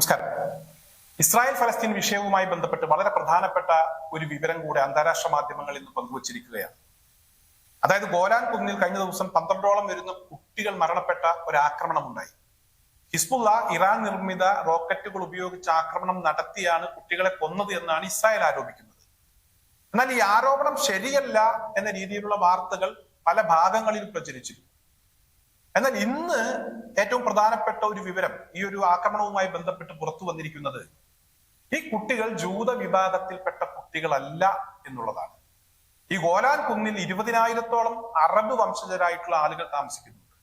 നമസ്കാരം. ഇസ്രായേൽ ഫലസ്തീൻ വിഷയവുമായി ബന്ധപ്പെട്ട് വളരെ പ്രധാനപ്പെട്ട ഒരു വിവരം കൂടെ അന്താരാഷ്ട്ര മാധ്യമങ്ങൾ ഇന്ന് പങ്കുവച്ചിരിക്കുകയാണ്. അതായത് ഗോലാൻ കുന്നിൽ കഴിഞ്ഞ ദിവസം പന്ത്രണ്ടോളം വരുന്ന കുട്ടികൾ മരണപ്പെട്ട ഒരു ആക്രമണം ഉണ്ടായി ഹിസ്ബുള്ള ഇറാൻ നിർമ്മിത റോക്കറ്റുകൾ ഉപയോഗിച്ച് ആക്രമണം നടത്തിയാണ് കുട്ടികളെ കൊന്നത് എന്നാണ് ഇസ്രായേൽ ആരോപിക്കുന്നത്. എന്നാൽ ഈ ആരോപണം ശരിയല്ല എന്ന രീതിയിലുള്ള വാർത്തകൾ പല ഭാഗങ്ങളിൽ പ്രചരിച്ചിരുന്നു. എന്നാൽ ഇന്ന് ഏറ്റവും പ്രധാനപ്പെട്ട ഒരു വിവരം ഈ ഒരു ആക്രമണവുമായി ബന്ധപ്പെട്ട് പുറത്തു വന്നിരിക്കുന്നത് ഈ കുട്ടികൾ ജൂത വിഭാഗത്തിൽപ്പെട്ട കുട്ടികളല്ല എന്നുള്ളതാണ്. ഈ ഗോലാൻ കുന്നിൽ ഇരുപതിനായിരത്തോളം അറബ് വംശജരായിട്ടുള്ള ആളുകൾ താമസിക്കുന്നുണ്ട്.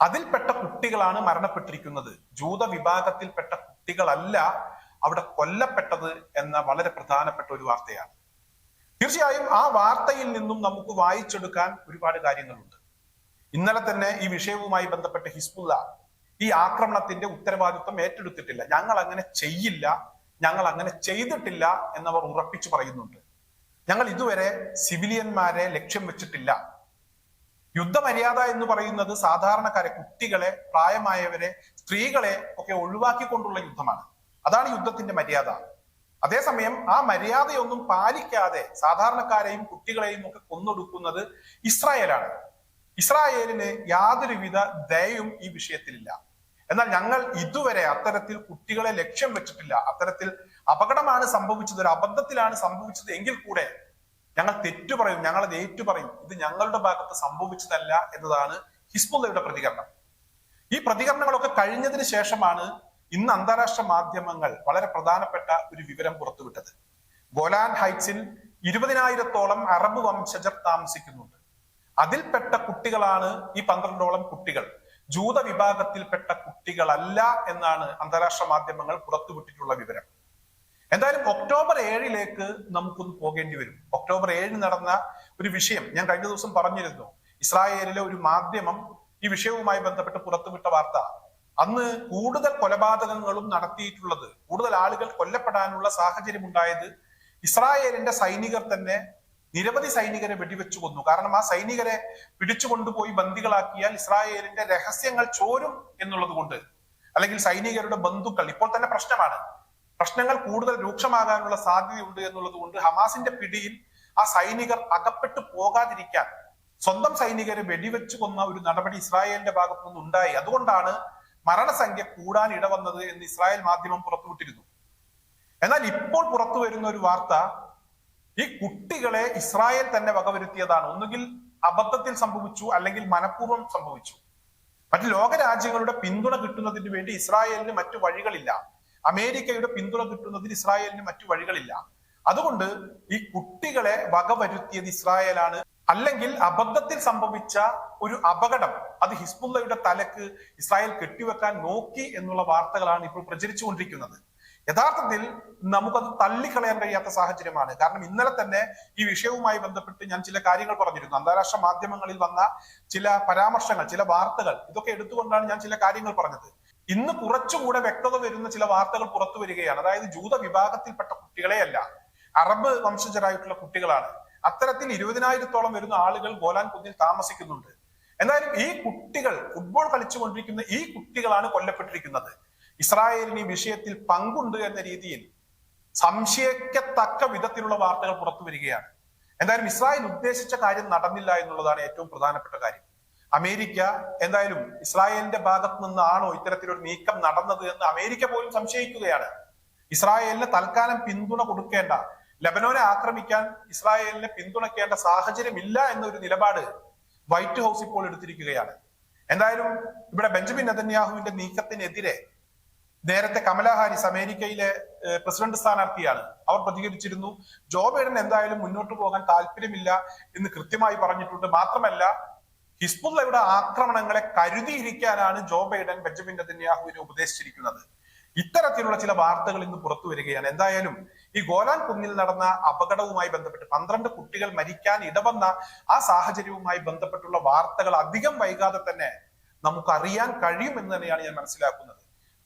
അതിൽപ്പെട്ട കുട്ടികളാണ് മരണപ്പെട്ടിരിക്കുന്നത്. ജൂത വിഭാഗത്തിൽപ്പെട്ട കുട്ടികളല്ല അവിടെ കൊല്ലപ്പെട്ടത് എന്ന വളരെ പ്രധാനപ്പെട്ട ഒരു വാർത്തയാണ്. തീർച്ചയായും ആ വാർത്തയിൽ നിന്നും നമുക്ക് വായിച്ചെടുക്കാൻ ഒരുപാട് കാര്യങ്ങളുണ്ട്. ഇന്നലെ തന്നെ ഈ വിഷയവുമായി ബന്ധപ്പെട്ട് ഹിസ്ബുല്ല ഈ ആക്രമണത്തിന്റെ ഉത്തരവാദിത്വം ഏറ്റെടുത്തിട്ടില്ല. ഞങ്ങൾ അങ്ങനെ ചെയ്യില്ല ഞങ്ങൾ അങ്ങനെ ചെയ്തിട്ടില്ല എന്നവർ ഉറപ്പിച്ചു പറയുന്നുണ്ട്. ഞങ്ങൾ ഇതുവരെ സിവിലിയന്മാരെ ലക്ഷ്യം വെച്ചിട്ടില്ല. യുദ്ധമര്യാദ എന്ന് പറയുന്നത് സാധാരണക്കാരെ കുട്ടികളെ പ്രായമായവരെ സ്ത്രീകളെ ഒക്കെ ഒഴിവാക്കിക്കൊണ്ടുള്ള യുദ്ധമാണ്. അതാണ് യുദ്ധത്തിന്റെ മര്യാദ. അതേസമയം ആ മര്യാദയൊന്നും പാലിക്കാതെ സാധാരണക്കാരെയും കുട്ടികളെയും ഒക്കെ കൊന്നൊടുക്കുന്നത് ഇസ്രായേലാണ്. ഇസ്രായേലിന് യാതൊരുവിധ ദയയും ഈ വിഷയത്തിലില്ല. എന്നാൽ ഞങ്ങൾ ഇതുവരെ അത്തരത്തിൽ കുട്ടികളെ ലക്ഷ്യം വെച്ചിട്ടില്ല. അത്തരത്തിൽ അപകടമാണ് സംഭവിച്ചത് ഒരു അബദ്ധത്തിലാണ് സംഭവിച്ചത് എങ്കിൽ കൂടെ ഞങ്ങൾ തെറ്റു പറയും ഞങ്ങൾ അത് ഏറ്റു പറയും. ഇത് ഞങ്ങളുടെ ഭാഗത്ത് സംഭവിച്ചതല്ല എന്നതാണ് ഹിസ്ബുല്ലയുടെ പ്രതികരണം. ഈ പ്രതികരണങ്ങളൊക്കെ കഴിഞ്ഞതിന് ശേഷമാണ് ഇന്ന് അന്താരാഷ്ട്ര മാധ്യമങ്ങൾ വളരെ പ്രധാനപ്പെട്ട ഒരു വിവരം പുറത്തുവിട്ടത്. ഗോലാൻ ഹൈറ്റ്സിൽ ഇരുപതിനായിരത്തോളം അറബ് വംശജർ താമസിക്കുന്നുണ്ട്. അതിൽപ്പെട്ട കുട്ടികളാണ് ഈ പന്ത്രണ്ടോളം കുട്ടികൾ. ജൂത വിഭാഗത്തിൽപ്പെട്ട കുട്ടികളല്ല എന്നാണ് അന്താരാഷ്ട്ര മാധ്യമങ്ങൾ പുറത്തുവിട്ടിട്ടുള്ള വിവരം. എന്തായാലും ഒക്ടോബർ ഏഴിലേക്ക് നമുക്കൊന്ന് പോകേണ്ടി വരും. ഒക്ടോബർ ഏഴിന് നടന്ന ഒരു വിഷയം ഞാൻ കഴിഞ്ഞ ദിവസം പറഞ്ഞിരുന്നു. ഇസ്രായേലിലെ ഒരു മാധ്യമം ഈ വിഷയവുമായി ബന്ധപ്പെട്ട് പുറത്തുവിട്ട വാർത്ത. അന്ന് കൂടുതൽ കൊലപാതകങ്ങളും നടത്തിയിട്ടുള്ളത് കൂടുതൽ ആളുകൾ കൊല്ലപ്പെടാനുള്ള സാഹചര്യം ഉണ്ടായത് ഇസ്രായേലിന്റെ സൈനികർ തന്നെ നിരവധി സൈനികരെ വെടിവെച്ചു കൊന്നു. കാരണം ആ സൈനികരെ പിടിച്ചു കൊണ്ടുപോയി ബന്ദികളാക്കിയാൽ ഇസ്രായേലിന്റെ രഹസ്യങ്ങൾ ചോരും എന്നുള്ളത് കൊണ്ട്. അല്ലെങ്കിൽ സൈനികരുടെ ബന്ധുക്കൾ. ഇപ്പോൾ തന്നെ പ്രശ്നമാണ്. പ്രശ്നങ്ങൾ കൂടുതൽ രൂക്ഷമാകാനുള്ള സാധ്യതയുണ്ട് എന്നുള്ളത് കൊണ്ട് ഹമാസിന്റെ പിടിയിൽ ആ സൈനികർ അകപ്പെട്ടു പോകാതിരിക്കാൻ സ്വന്തം സൈനികരെ വെടിവെച്ചു കൊന്ന ഒരു നടപടി ഇസ്രായേലിന്റെ ഭാഗത്തു നിന്ന് ഉണ്ടായി അതുകൊണ്ടാണ് മരണസംഖ്യ കൂടാൻ ഇടവന്നത് എന്ന് ഇസ്രായേൽ മാധ്യമം പുറത്തുവിട്ടിരുന്നു. എന്നാൽ ഇപ്പോൾ പുറത്തു വരുന്ന ഒരു വാർത്ത ഈ കുട്ടികളെ ഇസ്രായേൽ തന്നെ വകവരുത്തിയതാണ്. ഒന്നുകിൽ അബദ്ധത്തിൽ സംഭവിച്ചു അല്ലെങ്കിൽ മനഃപൂർവം സംഭവിച്ചു. മറ്റ് ലോകരാജ്യങ്ങളുടെ പിന്തുണ കിട്ടുന്നതിന് വേണ്ടി ഇസ്രായേലിന് മറ്റു വഴികളില്ല. അമേരിക്കയുടെ പിന്തുണ കിട്ടുന്നതിന് ഇസ്രായേലിന് മറ്റു വഴികളില്ല. അതുകൊണ്ട് ഈ കുട്ടികളെ വകവരുത്തിയത് ഇസ്രായേലാണ്. അല്ലെങ്കിൽ അബദ്ധത്തിൽ സംഭവിച്ച ഒരു അപകടം അത് ഹിസ്ബുള്ളയുടെ തലക്ക് ഇസ്രായേൽ കെട്ടിവെക്കാൻ നോക്കി എന്നുള്ള വാർത്തകളാണ് ഇപ്പോൾ പ്രചരിച്ചുകൊണ്ടിരിക്കുന്നത്. യഥാർത്ഥത്തിൽ നമുക്കത് തള്ളിക്കളയാൻ കഴിയാത്ത സാഹചര്യമാണ്. കാരണം ഇന്നലെ തന്നെ ഈ വിഷയവുമായി ബന്ധപ്പെട്ട് ഞാൻ ചില കാര്യങ്ങൾ പറഞ്ഞിരുന്നു. അന്താരാഷ്ട്ര മാധ്യമങ്ങളിൽ വന്ന ചില പരാമർശങ്ങൾ ചില വാർത്തകൾ ഇതൊക്കെ എടുത്തുകൊണ്ടാണ് ഞാൻ ചില കാര്യങ്ങൾ പറഞ്ഞത്. ഇന്ന് കുറച്ചുകൂടെ വ്യക്തത വരുന്ന ചില വാർത്തകൾ പുറത്തു വരികയാണ്. അതായത് ജൂത വിഭാഗത്തിൽപ്പെട്ട കുട്ടികളെയല്ല അറബ് വംശജരായിട്ടുള്ള കുട്ടികളാണ്. അത്തരത്തിൽ ഇരുപതിനായിരത്തോളം വരുന്ന ആളുകൾ ഗോലാൻ കുന്നിൽ താമസിക്കുന്നുണ്ട്. എന്തായാലും ഈ കുട്ടികൾ ഫുട്ബോൾ കളിച്ചുകൊണ്ടിരിക്കുന്ന ഈ കുട്ടികളാണ് കൊല്ലപ്പെട്ടിരിക്കുന്നത്. ഇസ്രായേലിന് ഈ വിഷയത്തിൽ പങ്കുണ്ട് എന്ന രീതിയിൽ സംശയിക്കത്തക്ക വിധത്തിലുള്ള വാർത്തകൾ പുറത്തു വരികയാണ്. എന്തായാലും ഇസ്രായേൽ ഉദ്ദേശിച്ച കാര്യം നടന്നില്ല എന്നുള്ളതാണ് ഏറ്റവും പ്രധാനപ്പെട്ട കാര്യം. അമേരിക്ക എന്തായാലും ഇസ്രായേലിന്റെ ഭാഗത്ത് നിന്നാണോ ഇത്തരത്തിലൊരു നീക്കം നടന്നത് എന്ന് അമേരിക്ക പോലും സംശയിക്കുകയാണ്. ഇസ്രായേലിന് തൽക്കാലം പിന്തുണ കൊടുക്കേണ്ട ലബനോനെ ആക്രമിക്കാൻ ഇസ്രായേലിനെ പിന്തുണയ്ക്കേണ്ട സാഹചര്യമില്ല എന്നൊരു നിലപാട് വൈറ്റ് ഹൗസ് ഇപ്പോൾ എടുത്തിരിക്കുകയാണ്. എന്തായാലും ഇവിടെ ബെഞ്ചമിൻ നെതന്യാഹുവിന്റെ നീക്കത്തിനെതിരെ നേരത്തെ കമലാ ഹാരിസ് അമേരിക്കയിലെ പ്രസിഡന്റ് സ്ഥാനാർത്ഥിയാണ്. അവർ പ്രതികരിച്ചിരുന്നു ജോ ബൈഡൻ എന്തായാലും മുന്നോട്ട് പോകാൻ താല്പര്യമില്ല എന്ന് കൃത്യമായി പറഞ്ഞിട്ടുണ്ട്. മാത്രമല്ല ഹിസ്ബുള്ളയുടെ ആക്രമണങ്ങളെ കരുതിയിരിക്കാനാണ് ജോ ബൈഡൻ ബെഞ്ചമിൻ നെതന്യാഹുവിനെ ഉപദേശിച്ചിരിക്കുന്നത്. ഇത്തരത്തിലുള്ള ചില വാർത്തകൾ ഇന്ന് പുറത്തു വരികയാണ്. എന്തായാലും ഈ ഗോലാൻ കുന്നിൽ നടന്ന അപകടവുമായി ബന്ധപ്പെട്ട് പന്ത്രണ്ട് കുട്ടികൾ മരിക്കാൻ ഇടവന്ന ആ സാഹചര്യവുമായി ബന്ധപ്പെട്ടുള്ള വാർത്തകൾ അധികം വൈകാതെ തന്നെ നമുക്കറിയാൻ കഴിയുമെന്ന് തന്നെയാണ് ഞാൻ മനസ്സിലാക്കുന്നത്.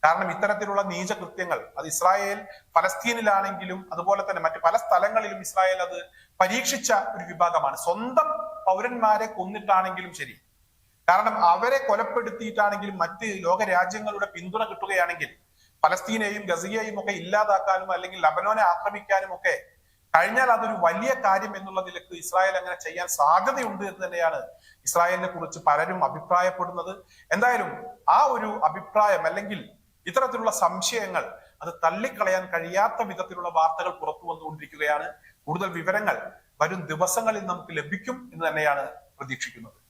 കാരണം ഇത്തരത്തിലുള്ള നീചകൃത്യങ്ങൾ അത് ഇസ്രായേൽ ഫലസ്തീനിലാണെങ്കിലും അതുപോലെ തന്നെ മറ്റു പല സ്ഥലങ്ങളിലും ഇസ്രായേൽ അത് പരീക്ഷിച്ച ഒരു വിഭാഗമാണ്. സ്വന്തം പൗരന്മാരെ കൊന്നിട്ടാണെങ്കിലും ശരി. കാരണം അവരെ കൊലപ്പെടുത്തിയിട്ടാണെങ്കിലും മറ്റ് ലോക രാജ്യങ്ങളുടെ പിന്തുണ കിട്ടുകയാണെങ്കിൽ പലസ്തീനെയും ഗസിയെയും ഒക്കെ ഇല്ലാതാക്കാനും അല്ലെങ്കിൽ ലബനോനെ ആക്രമിക്കാനും ഒക്കെ കഴിഞ്ഞാൽ അതൊരു വലിയ കാര്യം എന്നുള്ള നിലയ്ക്ക് ഇസ്രായേൽ അങ്ങനെ ചെയ്യാൻ സാധ്യതയുണ്ട് എന്ന് തന്നെയാണ് ഇസ്രായേലിനെ കുറിച്ച് പലരും അഭിപ്രായപ്പെടുന്നത്. എന്തായാലും ആ ഒരു അഭിപ്രായം അല്ലെങ്കിൽ ഇത്തരത്തിലുള്ള സംശയങ്ങൾ അത് തള്ളിക്കളയാൻ കഴിയാത്ത വിധത്തിലുള്ള വാർത്തകൾ പുറത്തു വന്നുകൊണ്ടിരിക്കുകയാണ്. കൂടുതൽ വിവരങ്ങൾ വരും ദിവസങ്ങളിൽ നമുക്ക് ലഭിക്കും എന്ന് തന്നെയാണ് പ്രതീക്ഷിക്കുന്നത്.